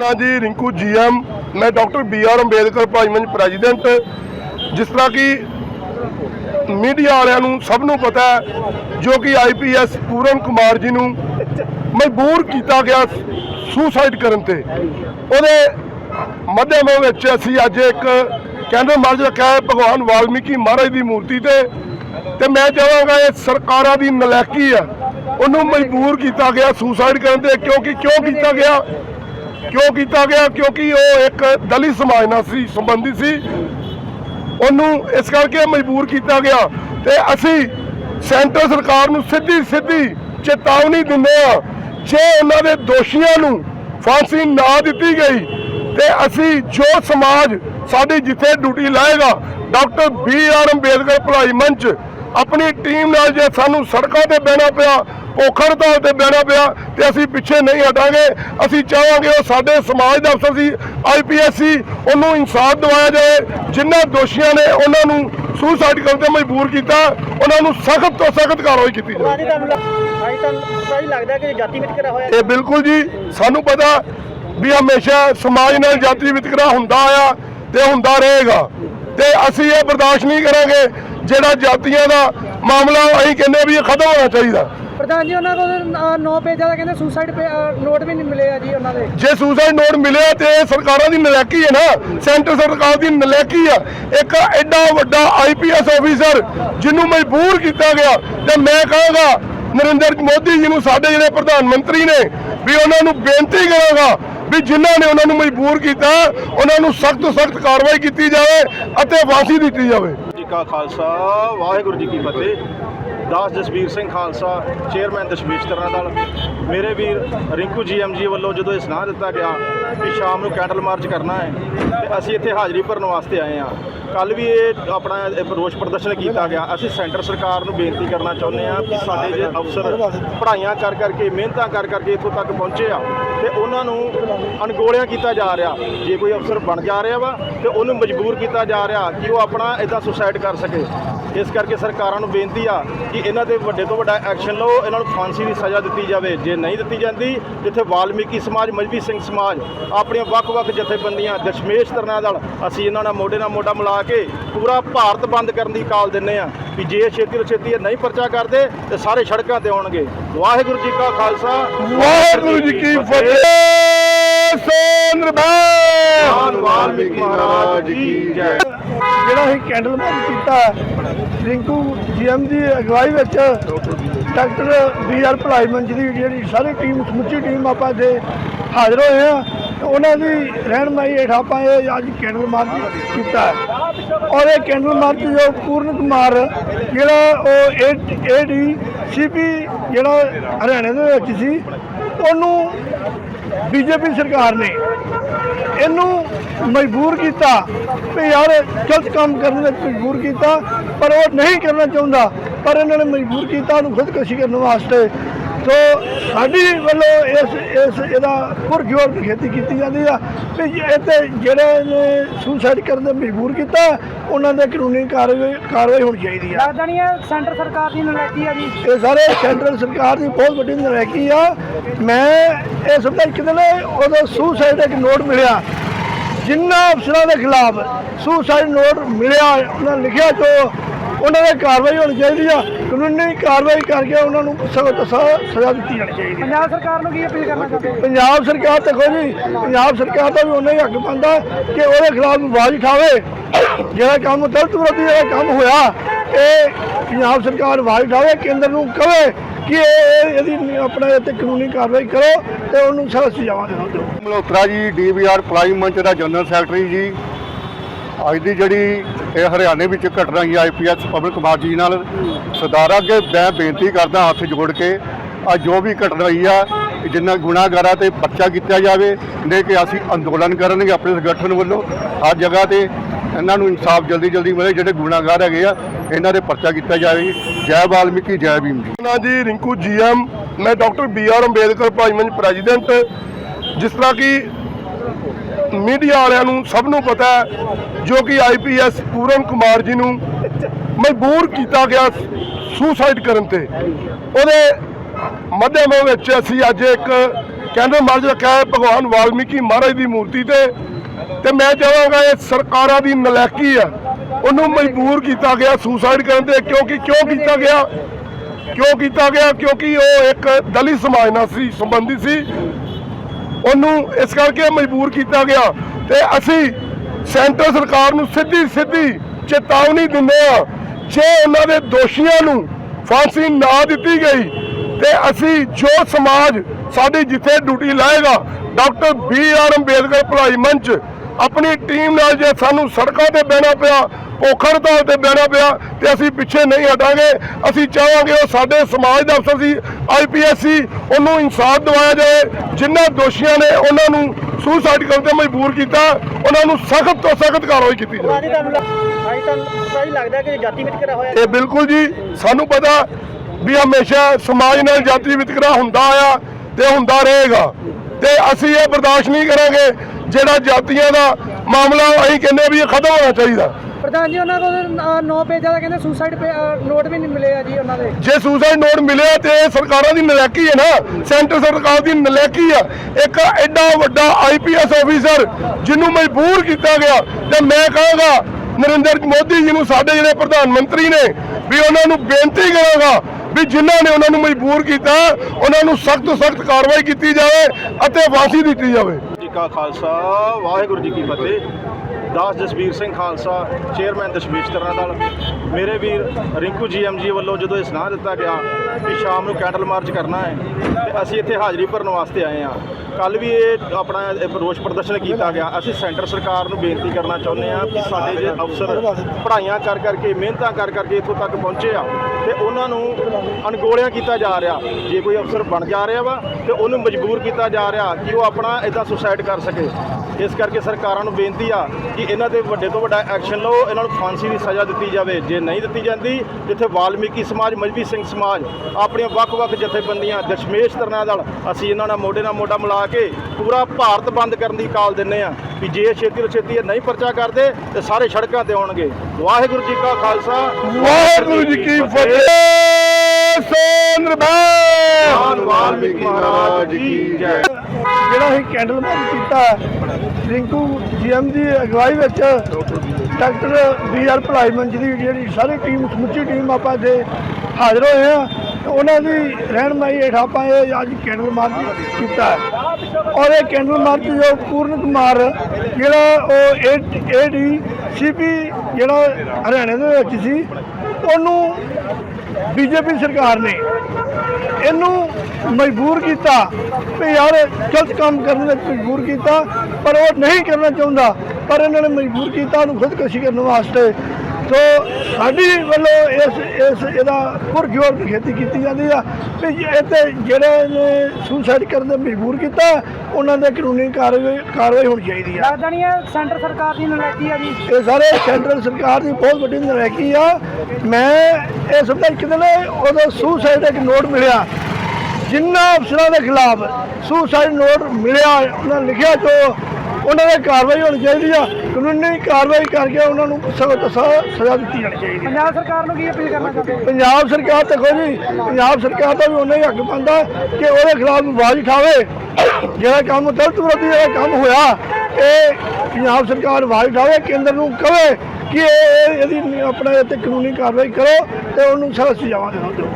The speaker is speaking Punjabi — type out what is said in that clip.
ਨਾ ਜੀ ਰਿੰਕੂ ਜੀਐਮ, ਮੈਂ ਡਾਕਟਰ ਬੀ ਆਰ ਅੰਬੇਦਕਰ ਭਾਈਮੰਜ ਪ੍ਰੈਜ਼ੀਡੈਂਟ। ਜਿਸ ਤਰ੍ਹਾਂ ਕਿ ਮੀਡੀਆ ਵਾਲਿਆਂ ਨੂੰ ਸਭ ਨੂੰ ਪਤਾ ਹੈ, ਜੋ ਕਿ ਆਈਪੀਐਸ ਪੂਰਨ ਕੁਮਾਰ ਜੀ ਨੂੰ ਮਜਬੂਰ ਕੀਤਾ ਗਿਆ ਸੁਸਾਈਡ ਕਰਨ ਤੇ। ਉਹਦੇ ਮੱਧਮ ਵਿੱਚ ਅਸੀਂ ਅੱਜ ਇੱਕ ਕੈਂਡਲ ਮਾਰਚ ਰੱਖਿਆ ਹੈ, ਭਗਵਾਨ ਵਾਲਮੀਕੀ ਮਹਾਰਾਜ ਦੀ ਮੂਰਤੀ ਤੇ। ਤੇ ਮੈਂ ਚਾਹਾਂਗਾ ਇਹ ਸਰਕਾਰਾਂ ਦੀ ਨਲਾਇਕੀ ਆ ਉਹਨੂੰ ਮਜਬੂਰ ਕੀਤਾ ਗਿਆ ਸੁਸਾਈਡ ਕਰਨ ਤੇ, ਕਿਉਂਕਿ ਕਿਉਂ ਕੀਤਾ ਗਿਆ? ਕਿਉਂ ਕੀਤਾ ਗਿਆ? ਕਿਉਂਕਿ ਉਹ ਇੱਕ ਦਲਿਤ ਸਮਾਜ ਨਾਲ ਸੀ, ਸੰਬੰਧਿਤ ਸੀ। ਉਹਨੂੰ ਇਸ ਕਰਕੇ ਮਜਬੂਰ ਕੀਤਾ ਗਿਆ ਤੇ ਅਸੀਂ ਸੈਂਟਰ ਸਰਕਾਰ ਨੂੰ ਸਿੱਧੀ ਸਿੱਧੀ ਚੇਤਾਵਨੀ ਦਿੰਦੇ ਆ ਜੇ ਉਹਨਾਂ ਦੇ ਦੋਸ਼ੀਆਂ ਨੂੰ ਫਾਂਸੀ ਨਾ ਦਿੱਤੀ ਗਈ ਤੇ ਅਸੀਂ ਜੋ ਸਮਾਜ ਸਾਡੀ ਜਿੱਥੇ ਡਿਊਟੀ ਲਾਏਗਾ, ਡਾਕਟਰ ਬੀ ਆਰ ਅੰਬੇਦਕਰ ਭਲਾਈ ਮੰਚ, ਆਪਣੀ ਟੀਮ ਨਾਲ ਜੇ ਸਾਨੂੰ ਸੜਕਾਂ ਤੇ ਬਹਿਣਾ ਪਿਆ ਭੁੱਖ ਹੜਤਾਲ ਤੇ ਬਹਿਣਾ ਪਿਆ ਤੇ ਅਸੀਂ ਪਿੱਛੇ ਨਹੀਂ ਹਟਾਂਗੇ। ਅਸੀਂ ਚਾਹਾਂਗੇ ਉਹ ਸਾਡੇ ਸਮਾਜ ਦਾ ਅਫਸਰ ਸੀ ਆਈਪੀਐਸ ਸੀ ਉਹਨੂੰ ਇਨਸਾਫ ਦਿਵਾਇਆ ਜਾਏ। ਜਿਨ੍ਹਾਂ ਦੋਸ਼ੀਆਂ ਨੇ ਉਹਨਾਂ ਨੂੰ ਸੁਸਾਈਡ ਕਰਨ ਤੇ ਮਜਬੂਰ ਕੀਤਾ ਉਹਨਾਂ ਨੂੰ ਸਖਤ ਤੋਂ ਸਖਤ ਕਾਰਵਾਈ ਕੀਤੀ ਹੋਇਆ। ਇਹ ਬਿਲਕੁਲ ਜੀ ਸਾਨੂੰ ਪਤਾ ਵੀ ਹਮੇਸ਼ਾ ਸਮਾਜ ਨਾਲ ਜਾਤੀ ਵਿਤਕਰਾ ਹੁੰਦਾ ਆਇਆ ਤੇ ਹੁੰਦਾ ਰਹੇਗਾ। ਤੇ ਅਸੀਂ ਇਹ ਬਰਦਾਸ਼ਤ ਨਹੀਂ ਕਰਾਂਗੇ ਜਿਹੜਾ ਜਾਤੀਆਂ ਦਾ ਮਾਮਲਾ ਅਸੀਂ ਕਹਿੰਦੇ ਵੀ ਇਹ ਖਤਮ ਹੋਣਾ ਚਾਹੀਦਾ। ਪ੍ਰਧਾਨ ਜੀ, ਉਹਨਾਂ ਕੋਲ 9 ਪੇਜਾਂ ਦਾ ਕਹਿੰਦੇ ਸੁਸਾਈਡ ਨੋਟ ਵੀ ਨਹੀਂ ਮਿਲਿਆ ਜੀ ਉਹਨਾਂ ਦੇ। ਜੇ ਸੁਸਾਈਡ ਨੋਟ ਮਿਲਿਆ ਤੇ ਇਹ ਸਰਕਾਰਾਂ ਦੀ ਨਲਾਇਕੀ ਹੈ ਨਾ, ਸੈਂਟਰ ਸਰਕਾਰ ਦੀ ਨਲਾਇਕੀ ਆ। ਇੱਕ ਐਡਾ ਵੱਡਾ ਆਈਪੀਐਸ ਆਫੀਸਰ ਜਿਹਨੂੰ ਮਜਬੂਰ ਕੀਤਾ ਗਿਆ, ਤੇ ਮੈਂ ਕਹਾਂਗਾ, ਨਰਿੰਦਰ ਮੋਦੀ ਜੀ ਨੂੰ ਸਾਡੇ ਜਿਹੜੇ ਪ੍ਰਧਾਨ ਮੰਤਰੀ ਨੇ, ਵੀ ਉਹਨਾਂ ਨੂੰ ਬੇਨਤੀ ਕਰਾਂਗਾ ਵੀ ਜਿਨ੍ਹਾਂ ਨੇ ਉਹਨਾਂ ਨੂੰ ਮਜਬੂਰ ਕੀਤਾ, ਉਹਨਾਂ ਨੂੰ ਸਖਤ ਤੋਂ ਸਖਤ ਕਾਰਵਾਈ ਕੀਤੀ ਜਾਵੇ ਅਤੇ ਫਾਂਸੀ ਦਿੱਤੀ ਜਾਵੇ। ਜੀ ਕਾ ਖਾਲਸਾ, ਵਾਹਿਗੁਰੂ ਜੀ ਕੀ ਫਤਿਹ। ਦਾਸ ਜਸਵੀਰ ਸਿੰਘ ਖਾਲਸਾ, ਚੇਅਰਮੈਨ ਦਸ਼ਮੇਸ਼ ਤਰਨਾ ਦਲ। ਮੇਰੇ ਵੀਰ ਰਿੰਕੂ ਜੀਐਮਜੀ ਵੱਲੋਂ ਜਦੋਂ ਇਹ ਸੁਣਾ ਦਿੱਤਾ ਗਿਆ ਕਿ ਸ਼ਾਮ ਨੂੰ ਕੈਂਡਲ ਮਾਰਚ ਕਰਨਾ ਹੈ, ਤੇ ਅਸੀਂ ਇੱਥੇ ਹਾਜ਼ਰੀ ਭਰਨ ਵਾਸਤੇ ਆਏ ਹਾਂ। ਕੱਲ ਵੀ ਇਹ ਆਪਣਾ ਇਹ ਰੋਸ ਪ੍ਰਦਰਸ਼ਨ ਕੀਤਾ ਗਿਆ। ਅਸੀਂ ਸੈਂਟਰ ਸਰਕਾਰ ਨੂੰ ਬੇਨਤੀ ਕਰਨਾ ਚਾਹੁੰਦੇ ਹਾਂ ਕਿ ਸਾਡੇ ਜੇ ਅਫਸਰ ਪੜ੍ਹਾਈਆਂ ਕਰ ਕਰਕੇ, ਮਿਹਨਤਾਂ ਕਰ ਕਰਕੇ ਇੱਥੋਂ ਤੱਕ ਪਹੁੰਚੇ ਆ ਤੇ ਉਹਨਾਂ ਨੂੰ ਅਣਗੋਲਿਆ ਕੀਤਾ ਜਾ ਰਿਹਾ। ਜੇ ਕੋਈ ਅਫਸਰ ਬਣ ਜਾ ਰਿਹਾ ਵਾ ਤੇ ਉਹਨੂੰ ਮਜਬੂਰ ਕੀਤਾ ਜਾ ਰਿਹਾ ਕਿ ਉਹ ਆਪਣਾ ਇਦਾਂ ਸੁਸਾਈਡ ਕਰ ਸਕੇ। ਇਸ ਕਰਕੇ ਸਰਕਾਰਾਂ ਨੂੰ ਬੇਨਤੀ ਆ ਕਿ ਇਹਨਾਂ ਤੇ ਵੱਡੇ ਤੋਂ ਵੱਡਾ ਐਕਸ਼ਨ ਲਓ ਇਹਨਾਂ ਨੂੰ ਫਾਂਸੀ ਦੀ ਸਜ਼ਾ ਦਿੱਤੀ ਜਾਵੇ। ਜੇ ਨਹੀਂ ਦਿੱਤੀ ਜਾਂਦੀ ਜਿੱਥੇ ਵਾਲਮੀਕੀ ਸਮਾਜ ਮਜਬੀ ਸਿੰਘ ਸਮਾਜ ਆਪਣੀਆਂ ਵੱਖ-ਵੱਖ ਜਥੇਬੰਦੀਆਂ ਦਸ਼ਮੇਸ਼ ਤਰਨਾ ਦਲ ਅਸੀਂ ਇਹਨਾਂ ਨਾਲ ਮੋਢੇ ਨਾਲ ਮੋਢਾ ਮਿਲਾ ਕੇ ਪੂਰਾ ਭਾਰਤ ਬੰਦ ਕਰਨ ਦੀ ਕਾਲ ਦਿੰਨੇ ਆ ਕਿ ਜੇ ਛੇਤੀ ਤੋਂ ਛੇਤੀ ਇਹ ਨਹੀਂ ਪਰਚਾ ਕਰਦੇ ਤੇ ਸਾਰੇ ਸੜਕਾਂ ਤੇ ਆਉਣਗੇ। ਵਾਹਿਗੁਰੂ ਜੀ ਕਾ ਖਾਲਸਾ। ਵਾਹਿਗੁਰੂ ਜੀ ਕੀ ਫਤਿਹ। ਸੋਨਰ ਧੰਨ ਵਾਲਮੀਕੀ ਮਹਾਰਾਜ ਕੀ ਜੈ। ਜਿਹੜਾ ਅਸੀਂ ਕੈਂਡਲ ਮਾਰਚ ਕੀਤਾ ਰਿੰਕੂ ਜੀਐਮ ਦੀ ਅਗਵਾਈ ਵਿੱਚ ਡਾਕਟਰ ਬੀ ਆਰ ਭਲਾਈ ਮੰਚ ਦੀ ਜਿਹੜੀ ਸਾਰੀ ਟੀਮ ਸਮੁੱਚੀ ਟੀਮ ਆਪਾਂ ਇੱਥੇ ਹਾਜ਼ਰ ਹੋਏ ਆ ਉਹਨਾਂ ਦੀ ਰਹਿਨਮਾਈ ਹੇਠ ਆਪਾਂ ਇਹ ਅੱਜ ਕੈਂਡਲ ਮਾਰਚ ਕੀਤਾ ਹੈ। ਔਰ ਇਹ ਕੈਂਡਲ ਮਾਰਚ ਜੋ ਪੂਰਨ ਕੁਮਾਰ, ਜਿਹੜਾ ਉਹ ਏਡੀ ਸੀਪੀ ਜਿਹੜਾ ਹਰਿਆਣੇ ਦੇ ਵਿੱਚ ਸੀ, ਉਹਨੂੰ ਬੀਜੇਪੀ ਸਰਕਾਰ ਨੇ ਇਹਨੂੰ ਮਜਬੂਰ ਕੀਤਾ ਵੀ ਯਾਰ ਗਲਤ ਕੰਮ ਕਰਨ ਵਿੱਚ ਮਜਬੂਰ ਕੀਤਾ, ਪਰ ਉਹ ਨਹੀਂ ਕਰਨਾ ਚਾਹੁੰਦਾ, ਪਰ ਇਹਨਾਂ ਨੇ ਮਜਬੂਰ ਕੀਤਾ, ਉਹਨੂੰ ਖੁਦਕੁਸ਼ੀ ਕਰਨ ਵਾਸਤੇ ਸੋ ਸਾਡੀ ਵੱਲੋਂ ਇਸ ਇਸ ਇਹਦਾ ਪੁਰਜੋਰ ਖੇਤੀ ਕੀਤੀ ਜਾਂਦੀ ਆ। ਤੇ ਜਿਹੜੇ ਨੇ ਸੁਸਾਈਡ ਕਰਨ ਦੇ ਮਜਬੂਰ ਕੀਤਾ ਉਹਨਾਂ ਦੇ ਕਾਨੂੰਨੀ ਕਾਰਵਾਈ ਕਾਰਵਾਈ ਹੋਣੀ ਚਾਹੀਦੀ ਆ। ਲੱਗਦਾ ਨਹੀਂ ਸੈਂਟਰ ਸਰਕਾਰ ਦੀ ਨਲਾਇਕੀ ਆ ਜੀ। ਇਹ ਸਾਰੇ ਸੈਂਟਰਲ ਸਰਕਾਰ ਦੀ ਬਹੁਤ ਵੱਡੀ ਨਲਾਇਕੀ ਆ। ਮੈਂ ਇਹ ਸਮਝਦਾ ਕਿਤੇ ਨਾ ਉਹਦਾ ਸੁਸਾਈਡ ਇੱਕ ਨੋਟ ਮਿਲਿਆ। ਜਿੰਨਾ ਅਫਸਰਾਂ ਦੇ ਖਿਲਾਫ ਸੁਸਾਈਡ ਨੋਟ ਮਿਲਿਆ ਉਹਨਾਂ ਲਿਖਿਆ ਜੋ ਉਹਨਾਂ ਦੇ ਕਾਰਵਾਈ ਹੋਣੀ ਚਾਹੀਦੀ ਆ। ਕਾਨੂੰਨੀ ਕਾਰਵਾਈ ਕਰਕੇ ਉਹਨਾਂ ਨੂੰ ਸਖਤ ਸਜ਼ਾ ਦਿੱਤੀ ਜਾਣੀ ਚਾਹੀਦੀ ਹੈ ਪੰਜਾਬ ਸਰਕਾਰ ਨੂੰ ਕੀ ਅਪੀਲ ਕਰਨਾ ਚਾਹੁੰਦੇ ਹੋ? ਪੰਜਾਬ ਸਰਕਾਰ ਦੇਖੋ ਜੀ ਪੰਜਾਬ ਸਰਕਾਰ ਦਾ ਵੀ ਉਹਨਾਂ ਹੀ ਹੱਕ ਬਣਦਾ ਕਿ ਉਹਦੇ ਖਿਲਾਫ ਆਵਾਜ਼ ਉਠਾਵੇ। ਜਿਹੜਾ ਕੰਮ ਦਲਤ ਵਿਰੋਧੀ ਜਿਹੜਾ ਕੰਮ ਹੋਇਆ ਇਹ ਪੰਜਾਬ ਸਰਕਾਰ ਆਵਾਜ਼ ਉਠਾਵੇ ਕੇਂਦਰ ਨੂੰ ਕਹੇ ਕਿ ਇਹ ਇਹ- ਇਹਦੀ ਆਪਣਾ ਇੱਥੇ ਕਾਨੂੰਨੀ ਕਾਰਵਾਈ ਕਰੋ ਤੇ ਉਹਨੂੰ ਸਖਤ ਸਜ਼ਾਵਾਂ ਦਿਓ। ਮਲਹੋਤਰਾ ਜੀ ਡੀਵੀਆਰ ਫਲਾਈ ਮੰਚ ਦਾ ਜਨਰਲ ਸੈਕਟਰੀ ਜੀ। ਅੱਜ ਦੀ ਜਿਹੜੀ ਇਹ ਹਰਿਆਣੇ ਵਿੱਚ ਘਟਨਾ ਹੋਈ ਆਈਪੀਐਸ ਪਵਨ ਕੁਮਾਰ ਜੀ ਨਾਲ। ਸਰਦਾਰਾਂ, ਅੱਗੇ ਮੈਂ ਬੇਨਤੀ ਕਰਦਾ ਹੱਥ ਜੋੜ ਕੇ, ਆ ਜੋ ਵੀ ਘਟਨਾ ਹੋਈ ਆ, ਜਿੰਨਾ ਗੁਨਾਹਗਾਰਾਂ ਤੇ ਪਰਚਾ ਕੀਤਾ ਜਾਵੇ ਨਹੀਂ ਕਿ ਅਸੀਂ ਅੰਦੋਲਨ ਕਰਨਗੇ ਆਪਣੇ ਸੰਗਠਨ ਵੱਲੋਂ, ਹਰ ਜਗ੍ਹਾ ਤੇ ਇਹਨਾਂ ਨੂੰ ਇਨਸਾਫ ਜਲਦੀ ਜਲਦੀ ਮਿਲੇ, ਜਿਹੜੇ ਗੁਨਾਹਗਾਰ ਹੈਗੇ ਆ, ਇਹਨਾਂ ਦੇ ਪਰਚਾ ਕੀਤਾ ਜਾਵੇ। ਜੈ ਵਾਲਮੀਕੀ, ਜੈ ਭੀਮ ਜੀ। ਨਾ ਜੀ ਰਿੰਕੂ ਜੀਐਮ, ਮੈਂ ਡਾਕਟਰ ਬੀ ਆਰ ਅੰਬੇਦਕਰ ਭਾਈਮੰਜ ਪ੍ਰੈਜ਼ੀਡੈਂਟ ਜਿਸ ਤਰ੍ਹਾਂ ਕਿ ਮੀਡੀਆ ਵਾਲਿਆਂ ਨੂੰ ਸਭ ਨੂੰ ਪਤਾ ਹੈ, ਜੋ ਕਿ ਆਈਪੀਐਸ ਪੂਰਨ ਕੁਮਾਰ ਜੀ ਨੂੰ ਮਜਬੂਰ ਕੀਤਾ ਗਿਆ ਸੁਸਾਈਡ ਕਰਨ ਤੇ। ਉਹਦੇ ਮੱਧਮ ਵਿੱਚ ਅਸੀਂ ਅੱਜ ਇੱਕ ਕੈਂਡਲ ਮਾਰਚ ਰੱਖਿਆ ਹੈ, ਭਗਵਾਨ ਵਾਲਮੀਕੀ ਮਹਾਰਾਜ ਦੀ ਮੂਰਤੀ ਤੇ। ਤੇ ਮੈਂ ਚਾਹਾਂਗਾ ਇਹ ਸਰਕਾਰਾਂ ਦੀ ਨਲਾਇਕੀ ਆ ਉਹਨੂੰ ਮਜਬੂਰ ਕੀਤਾ ਗਿਆ ਸੁਸਾਈਡ ਕਰਨ ਤੇ, ਕਿਉਂਕਿ ਕਿਉਂ ਕੀਤਾ ਗਿਆ? ਕਿਉਂ ਕੀਤਾ ਗਿਆ? ਕਿਉਂਕਿ ਉਹ ਇੱਕ ਦਲਿਤ ਸਮਾਜ ਨਾਲ ਸੀ ਸੰਬੰਧਿਤ ਸੀ। ਉਹਨੂੰ ਇਸ ਕਰਕੇ ਮਜਬੂਰ ਕੀਤਾ ਗਿਆ ਤੇ ਅਸੀਂ ਸੈਂਟਰ ਸਰਕਾਰ ਨੂੰ ਸਿੱਧੀ ਸਿੱਧੀ ਚੇਤਾਵਨੀ ਦਿੰਦੇ ਆ ਜੇ ਉਹਨਾਂ ਦੇ ਦੋਸ਼ੀਆਂ ਨੂੰ ਫਾਂਸੀ ਨਾ ਦਿੱਤੀ ਗਈ ਤੇ ਅਸੀਂ ਜੋ ਸਮਾਜ ਸਾਡੀ ਜਿੱਥੇ ਡਿਊਟੀ ਲਾਏਗਾ, ਡਾਕਟਰ ਬੀ ਆਰ ਅੰਬੇਦਕਰ ਭਲਾਈ ਮੰਚ, ਆਪਣੀ ਟੀਮ ਨਾਲ ਜੇ ਸਾਨੂੰ ਸੜਕਾਂ ਤੇ ਬਹਿਣਾ ਪਿਆ ਭੁੱਖ ਹੜਤਾਲ ਤੇ ਬਹਿਣਾ ਪਿਆ ਤੇ ਅਸੀਂ ਪਿੱਛੇ ਨਹੀਂ ਹਟਾਂਗੇ। ਅਸੀਂ ਚਾਹਾਂਗੇ ਉਹ ਸਾਡੇ ਸਮਾਜ ਦਾ ਅਫਸਰ ਸੀ ਆਈਪੀਐਸ ਸੀ ਉਹਨੂੰ ਇਨਸਾਫ ਦਿਵਾਇਆ ਜਾਏ। ਜਿਨ੍ਹਾਂ ਦੋਸ਼ੀਆਂ ਨੇ ਉਹਨਾਂ ਨੂੰ ਸੁਸਾਈਡ ਕਰਨ ਤੇ ਮਜਬੂਰ ਕੀਤਾ ਉਹਨਾਂ ਨੂੰ ਸਖਤ ਤੋਂ ਸਖਤ ਕਾਰਵਾਈ ਕੀਤੀ ਹੋਇਆ? ਇਹ ਬਿਲਕੁਲ ਜੀ ਸਾਨੂੰ ਪਤਾ ਵੀ ਹਮੇਸ਼ਾ ਸਮਾਜ ਨਾਲ ਜਾਤੀ ਵਿਤਕਰਾ ਹੁੰਦਾ ਆਇਆ ਤੇ ਹੁੰਦਾ ਰਹੇਗਾ। ਤੇ ਅਸੀਂ ਇਹ ਬਰਦਾਸ਼ਤ ਨਹੀਂ ਕਰਾਂਗੇ ਜਿਹੜਾ ਜਾਤੀਆਂ ਦਾ ਮਾਮਲਾ ਅਸੀਂ ਕਹਿੰਦੇ ਵੀ ਇਹ ਖਤਮ ਹੋਣਾ ਚਾਹੀਦਾ। ਪ੍ਰਧਾਨ ਜੀ ਉਹਨਾਂ ਕੋਲ 9 ਪੇਜਾਂ ਦਾ ਕਹਿੰਦੇ ਸੁਸਾਈਡ ਨੋਟ ਵੀ ਨਹੀਂ ਮਿਲੇ ਆ ਜੀ ਉਹਨਾਂ ਦੇ। ਜੇ ਸੁਸਾਈਡ ਨੋਟ ਮਿਲਿਆ ਤੇ ਇਹ ਸਰਕਾਰਾਂ ਦੀ ਨਲਾਇਕੀ ਹੈ ਨਾ। ਸੈਂਟਰ ਸਰਕਾਰ ਦੀ ਨਲਾਇਕੀ ਆ। ਇੱਕ ਐਡਾ ਵੱਡਾ ਆਈਪੀਐਸ ਅਫੀਸਰ ਜਿਹਨੂੰ ਮਜਬੂਰ ਕੀਤਾ ਗਿਆ। ਤੇ ਮੈਂ ਕਹਾਂਗਾ ਨਰਿੰਦਰ ਮੋਦੀ ਜੀ ਨੂੰ ਸਾਡੇ ਜਿਹੜੇ ਪ੍ਰਧਾਨ ਮੰਤਰੀ ਨੇ ਵੀ ਉਹਨਾਂ ਨੂੰ ਬੇਨਤੀ ਕਰਾਂਗਾ ਵੀ ਜਿਨ੍ਹਾਂ ਨੇ ਉਹਨਾਂ ਨੂੰ ਮਜਬੂਰ ਕੀਤਾ ਉਹਨਾਂ ਨੂੰ ਸਖਤ ਸਖਤ ਕਾਰਵਾਈ ਕੀਤੀ ਜਾਵੇ ਅਤੇ ਫਾਂਸੀ ਦਿੱਤੀ ਜਾਵੇ। ਜੀ ਕਾ ਖਾਲਸਾ ਵਾਹਿਗੁਰੂ ਜੀ ਕੀ ਫਤਿਹ। ਦਾਸ ਜਸਬੀਰ ਸਿੰਘ ਖਾਲਸਾ ਚੇਅਰਮੈਨ ਦਸ਼ਮੇਸ਼ ਤਰਨਾ ਦਲ। ਮੇਰੇ ਵੀਰ ਰਿੰਕੂ ਜੀਐਮਜੀ ਵੱਲੋਂ ਜਦੋਂ ਇਹ ਸੁਨਾਹ ਦਿੱਤਾ ਗਿਆ ਕਿ ਸ਼ਾਮ ਨੂੰ ਕੈਂਡਲ ਮਾਰਚ ਕਰਨਾ ਹੈ, ਤੇ ਅਸੀਂ ਇੱਥੇ ਹਾਜ਼ਰੀ ਭਰਨ ਵਾਸਤੇ ਆਏ ਹਾਂ। ਕੱਲ ਵੀ ਇਹ ਆਪਣਾ ਰੋਸ ਪ੍ਰਦਰਸ਼ਨ ਕੀਤਾ ਗਿਆ। ਅਸੀਂ ਸੈਂਟਰ ਸਰਕਾਰ ਨੂੰ ਬੇਨਤੀ ਕਰਨਾ ਚਾਹੁੰਦੇ ਹਾਂ ਕਿ ਸਾਡੇ ਜੇ ਅਫਸਰ ਪੜ੍ਹਾਈਆਂ ਕਰ ਕਰਕੇ, ਮਿਹਨਤਾਂ ਕਰ ਕਰਕੇ ਇੱਥੋਂ ਤੱਕ ਪਹੁੰਚੇ ਆ, ਤੇ ਉਹਨਾਂ ਨੂੰ ਅਣਗੋਲਿਆ ਕੀਤਾ ਜਾ ਰਿਹਾ। ਜੇ ਕੋਈ ਅਫਸਰ ਬਣ ਜਾ ਰਿਹਾ ਵਾ, ਤੇ ਉਹਨੂੰ ਮਜਬੂਰ ਕੀਤਾ ਜਾ ਰਿਹਾ ਕਿ ਉਹ ਆਪਣਾ ਇਦਾਂ ਸੁਸਾਈਡ ਕਰ ਸਕੇ। ਇਸ ਕਰਕੇ ਸਰਕਾਰਾਂ ਨੂੰ ਬੇਨਤੀ ਆ ਕਿ ਇਹਨਾਂ ਤੇ ਵੱਡੇ ਤੋਂ ਵੱਡਾ ਐਕਸ਼ਨ ਲਓ ਇਹਨਾਂ ਨੂੰ ਫਾਂਸੀ ਦੀ ਸਜ਼ਾ ਦਿੱਤੀ ਜਾਵੇ। ਜੇ ਨਹੀਂ ਦਿੱਤੀ ਜਾਂਦੀ ਜਿੱਥੇ ਵਾਲਮੀਕੀ ਸਮਾਜ ਮਜਬੀ ਸਿੰਘ ਸਮਾਜ ਆਪਣੀਆਂ ਵੱਖ-ਵੱਖ ਜਥੇਬੰਦੀਆਂ ਦਸ਼ਮੇਸ਼ ਤਰਨਾ ਦਲ ਅਸੀਂ ਇਹਨਾਂ ਨਾਲ ਮੋਢੇ ਨਾਲ ਮੋਢਾ ਮਿਲਾ ਕੇ ਪੂਰਾ ਭਾਰਤ ਬੰਦ ਕਰਨ ਦੀ ਕਾਲ ਦਿੰਨੇ ਆ ਵੀ ਜੇ ਛੇਤੀ ਤੋਂ ਛੇਤੀ ਇਹ ਨਹੀਂ ਪਰਚਾ ਕਰਦੇ ਤੇ ਸਾਰੇ ਸੜਕਾਂ ਤੇ ਆਉਣਗੇ। ਵਾਹਿਗੁਰੂ ਜੀ ਕਾ ਖਾਲਸਾ। ਵਾਹਿਗੁਰੂ ਜੀ ਕੀ ਫਤਿਹ। ਸੋਨਰ ਧੰਨ ਵਾਲਮੀਕੀ ਮਹਾਰਾਜ। ਕੀ ਜੈ ਜਿਹੜਾ ਅਸੀਂ ਕੈਂਡਲ ਮਾਰਚ ਕੀਤਾ ਰਿੰਕੂ ਜੀਐਮ ਦੀ ਅਗਵਾਈ ਵਿੱਚ ਡਾਕਟਰ ਬੀ ਆਰ ਭਲਾਈ ਮੰਚ ਦੀ ਜਿਹੜੀ ਸਾਰੀ ਟੀਮ ਸਮੁੱਚੀ ਟੀਮ ਆਪਾਂ ਇੱਥੇ ਹਾਜ਼ਰ ਹੋਏ ਆ ਉਹਨਾਂ ਦੀ ਰਹਿਨਮਾਈ ਹੇਠ ਆਪਾਂ ਇਹ ਅੱਜ ਕੈਂਡਲ ਮਾਰਚ ਕੀਤਾ ਔਰ ਇਹ ਕੈਂਡਲ ਮਾਰਚ ਜੋ ਪੂਰਨ ਕੁਮਾਰ, ਜਿਹੜਾ ਉਹ ਏਡੀ ਸੀਪੀ ਜਿਹੜਾ ਹਰਿਆਣੇ ਦੇ ਵਿੱਚ ਸੀ, ਉਹਨੂੰ ਬੀਜੇਪੀ ਸਰਕਾਰ ਨੇ ਇਹਨੂੰ ਮਜਬੂਰ ਕੀਤਾ ਵੀ ਯਾਰ ਗਲਤ ਕੰਮ ਕਰਨ ਵਿੱਚ ਮਜਬੂਰ ਕੀਤਾ, ਪਰ ਉਹ ਨਹੀਂ ਕਰਨਾ ਚਾਹੁੰਦਾ, ਪਰ ਇਹਨਾਂ ਨੇ ਮਜਬੂਰ ਕੀਤਾ ਉਹਨੂੰ ਖੁਦਕੁਸ਼ੀ ਕਰਨ ਵਾਸਤੇ। ਤੋ ਸਾਡੀ ਵੱਲੋਂ ਇਸ ਇਸ ਇਹਦਾ ਪੁਰਜੋਰ ਖੇਤੀ ਕੀਤੀ ਜਾਂਦੀ ਆ। ਤੇ ਜਿਹੜੇ ਨੇ ਸੁਸਾਈਡ ਕਰਨ ਦੇ ਮਜਬੂਰ ਕੀਤਾ ਉਹਨਾਂ ਦੇ ਕਾਨੂੰਨੀ ਕਾਰਵਾਈ ਕਾਰਵਾਈ ਹੋਣੀ ਚਾਹੀਦੀ ਆ। ਲੱਗਦਾ ਨਹੀਂ ਸੈਂਟਰ ਸਰਕਾਰ ਦੀ ਨਲਾਇਕੀ ਆ ਜੀ। ਇਹ ਸਾਰੇ ਸੈਂਟਰਲ ਸਰਕਾਰ ਦੀ ਬਹੁਤ ਵੱਡੀ ਨਰਾਇਕੀ ਆ। ਮੈਂ ਇਹ ਸਮਝਦਾ ਇੱਕ ਦਿਨ ਉਹਦਾ ਸੁਸਾਈਡ ਇੱਕ ਨੋਟ ਮਿਲਿਆ। ਜਿੰਨਾ ਅਫਸਰਾਂ ਦੇ ਖਿਲਾਫ ਸੁਸਾਈਡ ਨੋਟ ਮਿਲਿਆ ਉਹਨਾਂ ਲਿਖਿਆ ਜੋ ਉਹਨਾਂ ਦੇ ਕਾਰਵਾਈ ਹੋਣੀ ਚਾਹੀਦੀ ਆ। ਕਾਨੂੰਨੀ ਕਾਰਵਾਈ ਕਰਕੇ ਉਹਨਾਂ ਨੂੰ ਸਖਤ ਸਜ਼ਾ ਦਿੱਤੀ ਜਾਣੀ ਚਾਹੀਦੀ ਪੰਜਾਬ ਸਰਕਾਰ ਨੂੰ ਕੀ ਅਪੀਲ ਕਰਨਾ ਚਾਹੁੰਦੇ ਹੋ? ਪੰਜਾਬ ਸਰਕਾਰ ਤੇ ਕੋਈ ਨਹੀਂ ਪੰਜਾਬ ਸਰਕਾਰ ਦਾ ਵੀ ਉਹਨਾਂ ਹੀ ਹੱਕ ਬਣਦਾ ਕਿ ਉਹਦੇ ਖਿਲਾਫ ਆਵਾਜ਼ ਉਠਾਵੇ। ਜਿਹੜਾ ਕੰਮ ਗਲਤ ਵਿਰੋਧੀ ਜਿਹੜਾ ਕੰਮ ਹੋਇਆ ਇਹ ਪੰਜਾਬ ਸਰਕਾਰ ਆਵਾਜ਼ ਉਠਾਵੇ ਕੇਂਦਰ ਨੂੰ ਕਹੇ ਕਿ ਇਹ ਇਹ- ਇਹਦੀ ਆਪਣਾ ਤੇ ਕਾਨੂੰਨੀ ਕਾਰਵਾਈ ਕਰੋ ਤੇ ਉਹਨੂੰ ਸਖਤ ਸਜ਼ਾਵਾਂ ਦਿਓ।